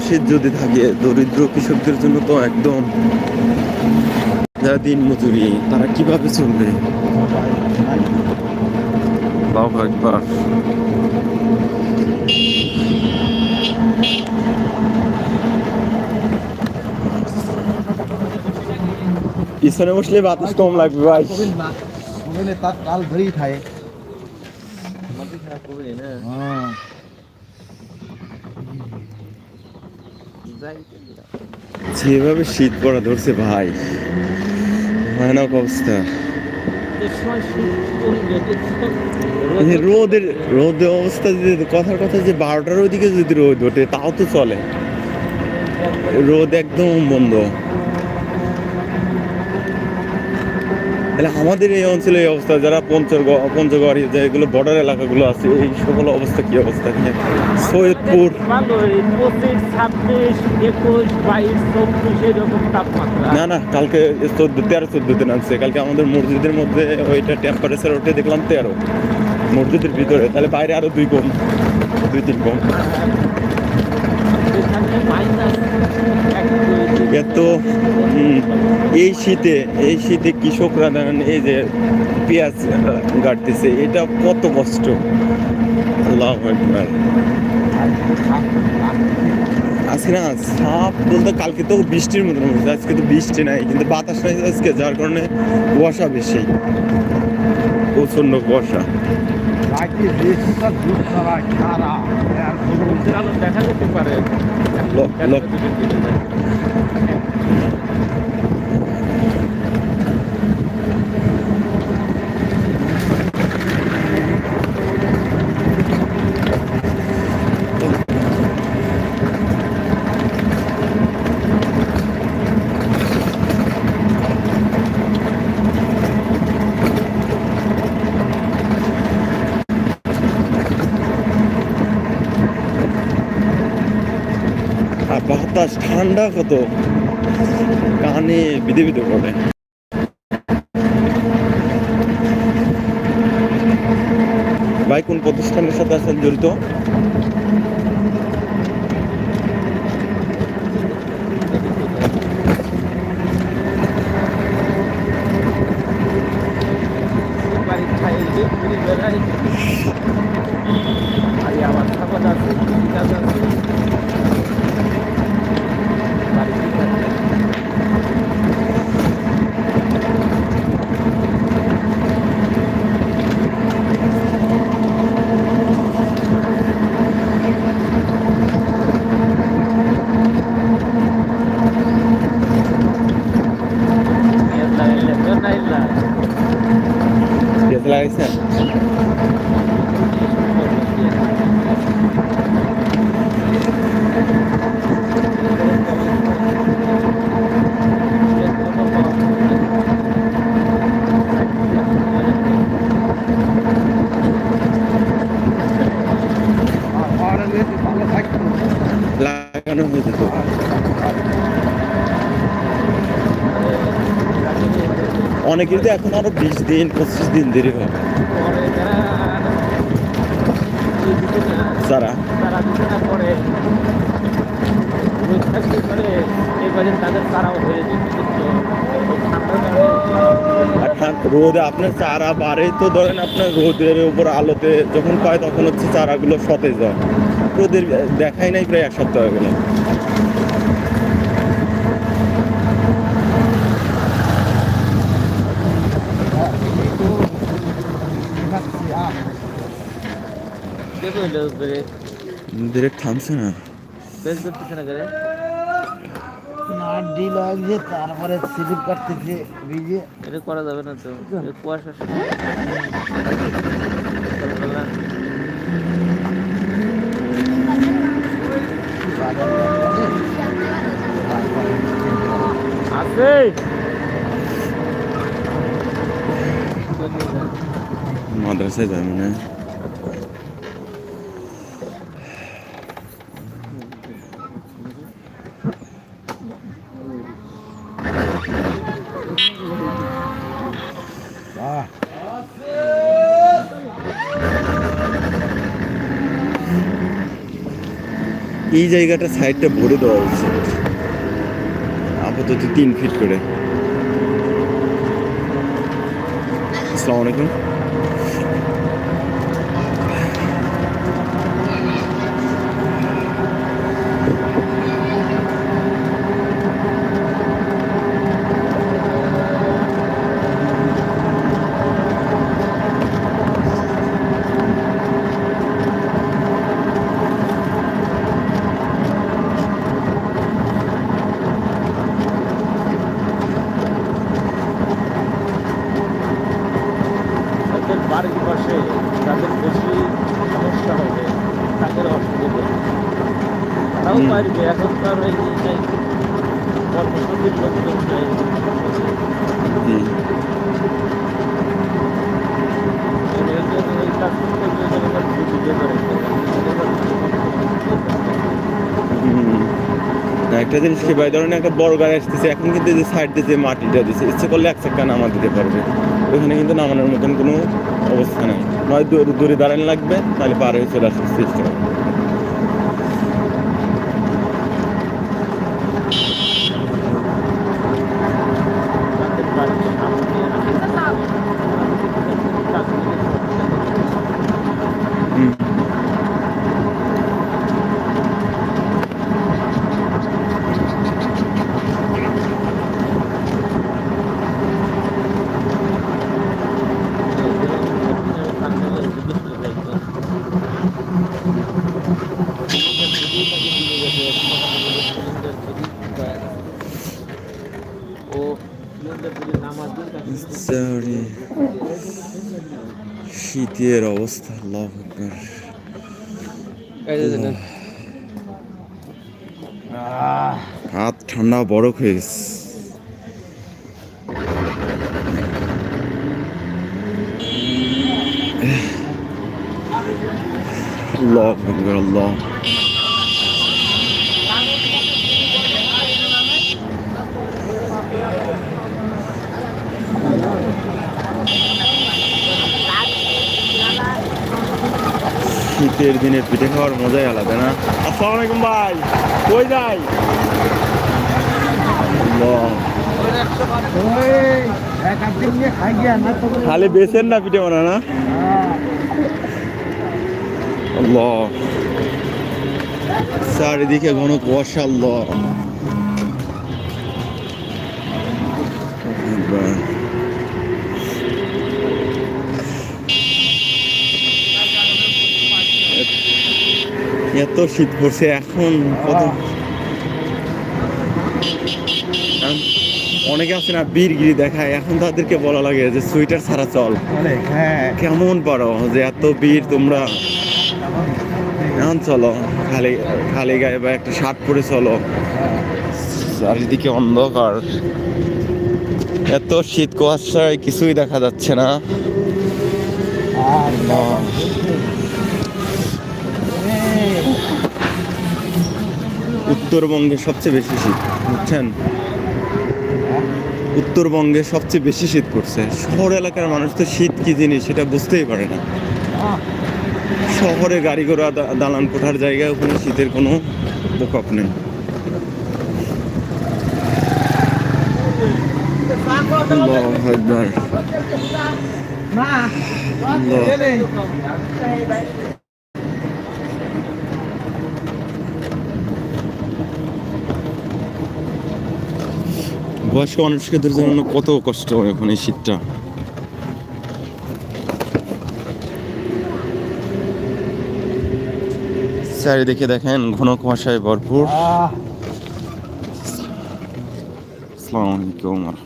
শীত যদি থাকে দরিদ্র কৃষকদের জন্য তো একদম যারা দিন মজুরি তারা কীভাবে চলবে? একবার পিছনে বসলে বাতাস কম লাগবে ভাই। তার কাল ধরেই থাকে হ্যাঁ। যেভাবে শীত পড়া ধরছে ভাই, ভয়ানক অবস্থা। এই রোদের রোদের অবস্থা যদি, কথার কথা যে বারোটার ওইদিকে যদি রোদ ওঠে, তাও তো চলে। রোদ একদম বন্ধ। তাহলে আমাদের এই অঞ্চলে এই অবস্থা, যারা পঞ্চগড় পঞ্চগড় যেগুলো বর্ডার এলাকাগুলো আছে, এই সকল অবস্থা কি অবস্থা? নিয়ে সৈয়দপুর। না না, কালকে চোদ্দ, তেরো চোদ্দতে নামছে কালকে আমাদের মসজিদের মধ্যে ওইটা টেম্পারেচার ওঠে দেখলাম তেরো। মসজিদের ভিতরে, তাহলে বাইরে আরও দুই কম দুই, তিন কম এত এই শীতে এই শীতে কৃষকরা ধরেন এই যে পেঁয়াজ গাড়তেছে এটা কত কষ্ট? আল্লাহ একবার। আজকে না সাপ বলতে কালকে তো বৃষ্টির মতন হয়েছে আজকে তো বৃষ্টি নাই কিন্তু বাতাস নাই আজকে যার কারণে কুয়াশা বেশি। প্রচণ্ড কুয়াশা। দেখা যেতে পারে। うん。বাতাস ঠান্ডা কত? কানে বিদে বিদে করে ভাই, কোন প্রতিষ্ঠানের সাথে আছেন জড়িত? বাড়ি খাই যে পুরি বেড়াই আর আমার খাবার আছে কাজ আছে বাড়িতে থাকে Mierda, mierda, mierda. পেঁয়াজ লাগাইছেন আর পাহাড়ে যেতে ভালো থাকতো হয়ে যেত অনেকের তো এখন আরও বিশ দিন, পঁচিশ দিন দেরি হয়। রোদে আপনার চারা বাড়ে তো ধরেন আপনার রোদের উপর আলোতে যখন পায় তখন হচ্ছে চারাগুলো সতেজ হয়। রোদের দেখাই নাই প্রায় এক সপ্তাহ হয়ে গেল ব্রেক থামছে না। বেশ করতেছে না করে লাগছে তারপরে স্লিপ কাটতেছে ভিজে এটা করা যাবে না তো। কুয়াশা আছে মানে বাহ এই জায়গাটা সাইডটা ভরে দেওয়া উচিত আপাতত তিন ফিট করে। আসসালামু আলাইকুম তাদের পাশে তাদের বেশি সমস্যা হবে তাদের অসুবিধা তারাও পারবে এখন তো আর এই নেই। কর্মসূচির লোকজন নেই। একটা জিনিস কি ভাই ধরেন একটা বড় গাড়ি আসতেছে এখন কিন্তু যে সাইড দিয়ে যে মাটিটা দিচ্ছে ইচ্ছে করলে এক চাক্কা নামা দিতে পারবে। ওখানে কিন্তু নামানোর মতন কোনো অবস্থা নেই। নয় দূরে দূরে দাঁড়ানো লাগবে তাহলে পার হয়ে চলে আসার চেষ্টা শীতের অবস্থা আল্লাহ আকবার। হাত ঠান্ডা বরফ হয়ে গেছে। আল্লাহ আকবার আল্লাহ শীতের দিনে পিঠে খাওয়ার মজাই আলাদা, না? আসসালামু আলাইকুম ভাই। কই যাই? খালি বেছেন না পিঠে বানা না? চারিদিকে ঘন কুয়াশা, আল্লাহ। এত শীত পড়ছে এখন কত? অনেকে আছে না বীরগিরি দেখায় এখন তাদেরকে বলা লাগে যে সোয়েটার ছাড়া চল। হ্যাঁ। কেমন পারো যে এত বীর তোমরা? এখন চলো খালি খালি গায়ে বা একটা শার্ট পরে চলো। চারিদিকে অন্ধকার। এত শীত কুয়াশায় কিছুই দেখা যাচ্ছে না। আর না। উত্তরবঙ্গে সবচেয়ে বেশি শীত, বুঝছেন? উত্তরবঙ্গে সবচেয়ে বেশি শীত করছে শহর এলাকার মানুষ তো শীত কি জিনিস সেটা বুঝতেই পারে না। শহরে গাড়ি ঘোড়া দালান কোঠার জায়গায় ওখানে শীতের কোনো প্রকোপ নেই। আল্লাহু আকবার। না আল্লাহ। এলে, বয়স্ক মানুষকে জন্য কত কষ্ট হয় এখন এই শীতটা। চারিদিকে দেখেন ঘন কুয়াশায় ভরপুর। আসসালামু আলাইকুম।